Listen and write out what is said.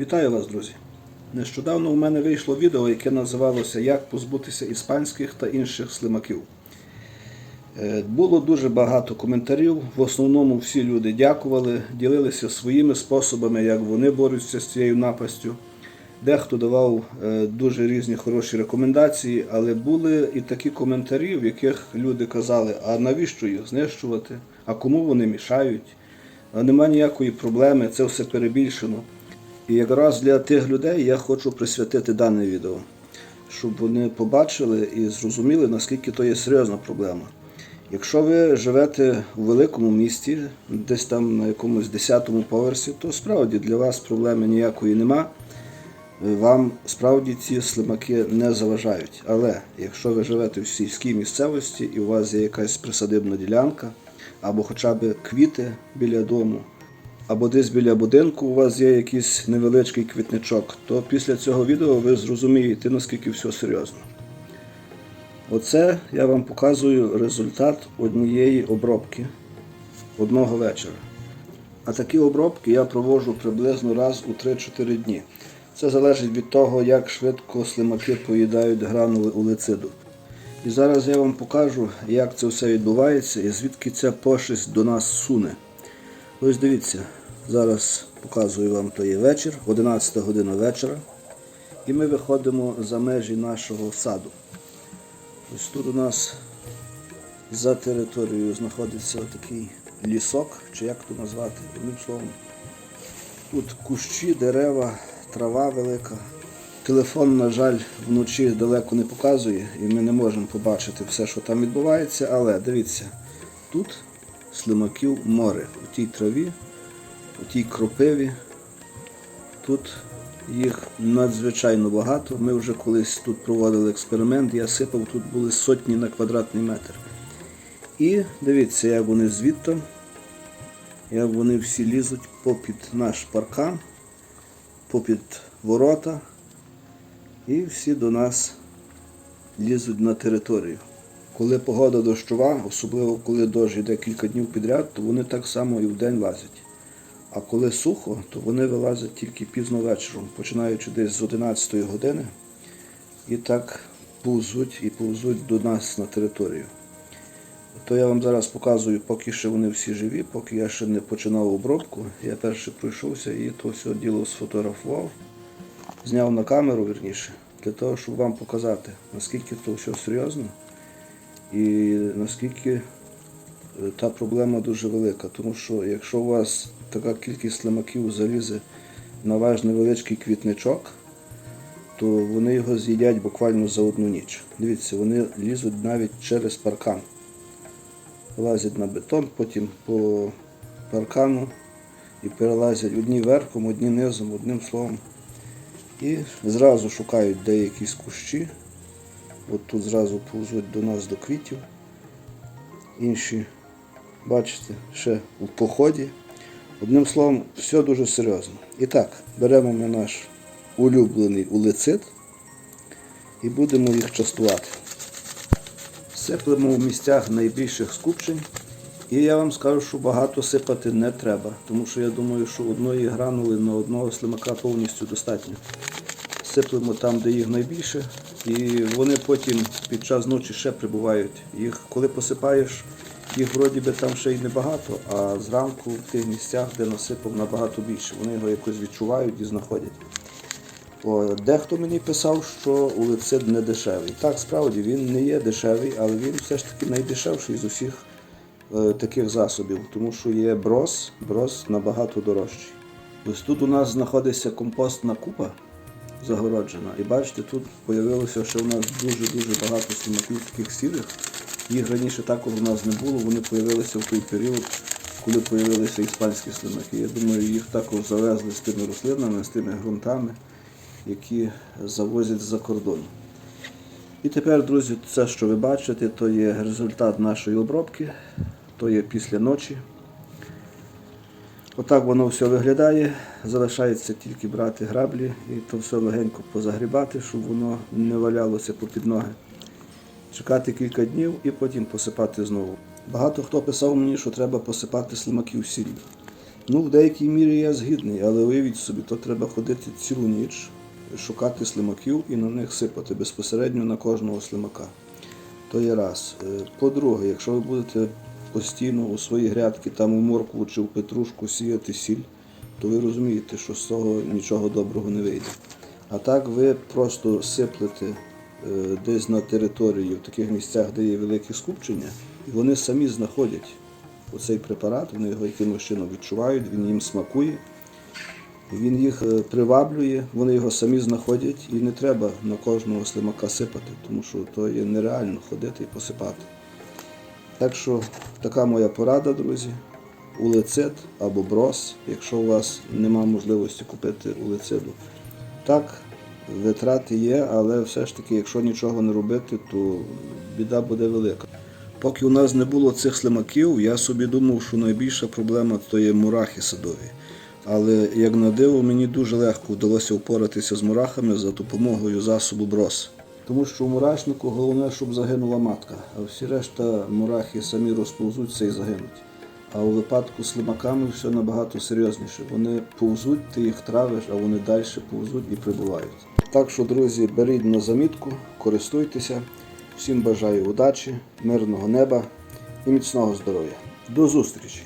Вітаю вас, друзі! Нещодавно у мене вийшло відео, яке називалося Як позбутися іспанських та інших слимаків. Е, Було дуже багато коментарів. В основному всі люди дякували, ділилися своїми способами, як вони борються з цією напастю. Дехто давав е, дуже різні хороші рекомендації, але були і такі коментарі, в яких люди казали, а навіщо їх знищувати, а кому вони мішають, а нема ніякої проблеми, це все перебільшено. І якраз для тих людей я хочу присвятити дане відео, щоб вони побачили і зрозуміли, наскільки то є серйозна проблема. Якщо ви живете у великому місті, десь там на якомусь 10-му поверсі, то справді для вас проблеми ніякої нема. Вам справді ці слимаки не заважають. Але якщо ви живете в сільській місцевості і у вас є якась присадибна ділянка, або хоча б квіти біля дому, або десь біля будинку у вас є якийсь невеличкий квітничок, то після цього відео ви зрозумієте, наскільки все серйозно. Оце я вам показую результат однієї обробки одного вечора. А такі обробки я проводжу приблизно раз у 3-4 дні. Це залежить від того, як швидко слимаки поїдають гранули улициду. І зараз я вам покажу, як це все відбувається і звідки ця пошесть до нас суне. Ось дивіться, зараз показую вам то є вечір, 11 година вечора. І ми виходимо за межі нашого саду. Ось тут у нас за територією знаходиться такий лісок, чи як то назвати, одним словом. Тут кущі, дерева, трава велика. Телефон, на жаль, вночі далеко не показує, і ми не можемо побачити все, що там відбувається, але дивіться, тут слимаків море. У тій траві, у тій кропиві. Тут їх надзвичайно багато. Ми вже колись тут проводили експеримент, я сипав, тут були сотні на квадратний метр. І дивіться, як вони звідти, як вони всі лізуть попід наш паркан, попід ворота. І всі до нас лізуть на територію. Коли погода дощова, особливо коли дощ йде кілька днів підряд, то вони так само і в день лазять. А коли сухо, то вони вилазять тільки пізно вечором, починаючи десь з 11 години, і так повзуть і повзуть до нас на територію. То я вам зараз показую, поки ще вони всі живі, поки я ще не починав обробку. Я перше пройшовся і то все діло сфотографував, зняв на камеру вірніше, для того, щоб вам показати, наскільки то все серйозно і наскільки та проблема дуже велика. Тому що якщо у вас така кількість слимаків залізе на ваш невеличкий квітничок, то вони його з'їдять буквально за одну ніч. Дивіться, вони лізуть навіть через паркан. Лазять на бетон, потім по паркану і перелазять одні верхом, одні низом, одним словом. І зразу шукають де якісь кущі. От тут зразу повзуть до нас до квітів. Інші, бачите, ще у поході. Одним словом, все дуже серйозно. І так, беремо ми наш улюблений улицит і будемо їх частувати. Сиплемо в місцях найбільших скупчень. І я вам скажу, що багато сипати не треба, тому що я думаю, що одної гранули на одного слимака повністю достатньо. Сиплемо там, де їх найбільше, і вони потім під час ночі ще прибувають. Їх, коли посипаєш, їх вроді би там ще й небагато, а зранку в тих місцях, де насипав, набагато більше. Вони його якось відчувають і знаходять. О, дехто мені писав, що улицид не дешевий. Так, справді він не є дешевий, але він все ж таки найдешевший з усіх е, таких засобів, тому що є брос, брос набагато дорожчий. Ось тут у нас знаходиться компостна купа загороджена. І бачите, тут з'явилося, що у нас дуже-дуже багато слимаків таких сірих. Їх раніше також у нас не було, вони з'явилися в той період, коли з'явилися іспанські слимаки. Я думаю, їх також завезли з тими рослинами, з тими ґрунтами, які завозять з-за кордону. І тепер, друзі, це, що ви бачите, то є результат нашої обробки, то є після ночі. Отак воно все виглядає. Залишається тільки брати граблі і то все легенько позагрібати, щоб воно не валялося попід ноги. Чекати кілька днів і потім посипати знову. Багато хто писав мені, що треба посипати слимаків сіллю. Ну, в деякій мірі я згідний, але уявіть собі, то треба ходити цілу ніч, шукати слимаків і на них сипати безпосередньо на кожного слимака. То є раз. Е, По-друге, якщо ви будете постійно у свої грядки, там у моркву чи в петрушку сіяти сіль, то ви розумієте, що з цього нічого доброго не вийде. А так ви просто сиплете десь на території, в таких місцях, де є великі скупчення, і вони самі знаходять оцей препарат, вони його якимось чином відчувають, він їм смакує. Він їх е, приваблює, вони його самі знаходять і не треба на кожного слимака сипати, тому що то є нереально ходити і посипати. Так що така моя порада, друзі. Улецит або брос, якщо у вас нема можливості купити улециду. Так, витрати є, але все ж таки, якщо нічого не робити, то біда буде велика. Поки у нас не було цих слимаків, я собі думав, що найбільша проблема то є мурахи садові. Але як на диво, мені дуже легко вдалося впоратися з мурахами за допомогою засобу брос. Тому що у мурашнику головне, щоб загинула матка, а всі решта мурахи самі розповзуться і загинуть. А у випадку з слимаками все набагато серйозніше. Вони повзуть, ти їх травиш, а вони далі повзуть і прибувають. Так що, друзі, беріть на замітку, користуйтеся. Всім бажаю удачі, мирного неба і міцного здоров'я. До зустрічі!